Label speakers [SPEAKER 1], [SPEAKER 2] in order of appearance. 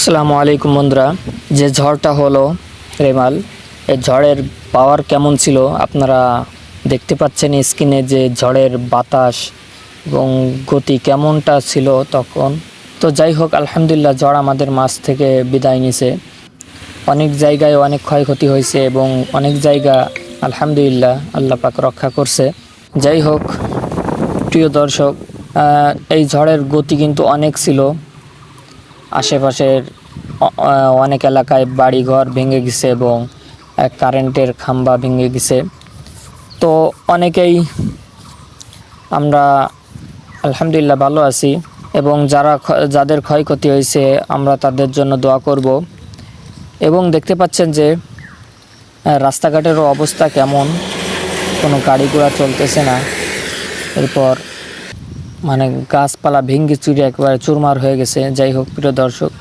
[SPEAKER 1] আসসালামু আলাইকুম বন্ধুরা। যে ঝড়টা হলো রেমাল এই ঝড়ের পাওয়ার কেমন ছিল আপনারা দেখতে পাচ্ছেন স্ক্রিনে যে ঝড়ের বাতাস এবং গতি কেমনটা ছিল তখন। তো যাই হোক, আলহামদুলিল্লাহ ঝড় আমাদের মাছ থেকে বিদায় নিছে। অনেক জায়গায় অনেক ক্ষয়ক্ষতি হয়েছে এবং অনেক জায়গা আলহামদুলিল্লাহ আল্লাহ পাক রক্ষা করছে। যাই হোক, প্রিয় দর্শক এই ঝড়ের গতি কিন্তু অনেক ছিল। আশেপাশের অনেক এলাকায় বাড়িঘর ভেঙে গেছে এবং কারেন্টের খাম্বা ভেঙে গেছে। তো অনেকেই আমরা আলহামদুলিল্লাহ ভালো আছি এবং যারা যাদের ক্ষয়ক্ষতি হয়েছে আমরা তাদের জন্য দোয়া করব। এবং দেখতে পাচ্ছেন যে রাস্তাঘাটেরও অবস্থা কেমন, কোনো গাড়ি ঘোড়া চলতেছে না। এরপর মানে গাছপালা ভেঙ্গে চুরি একেবারে চুরমার হয়ে গেছে। যাই হোক প্রিয় দর্শক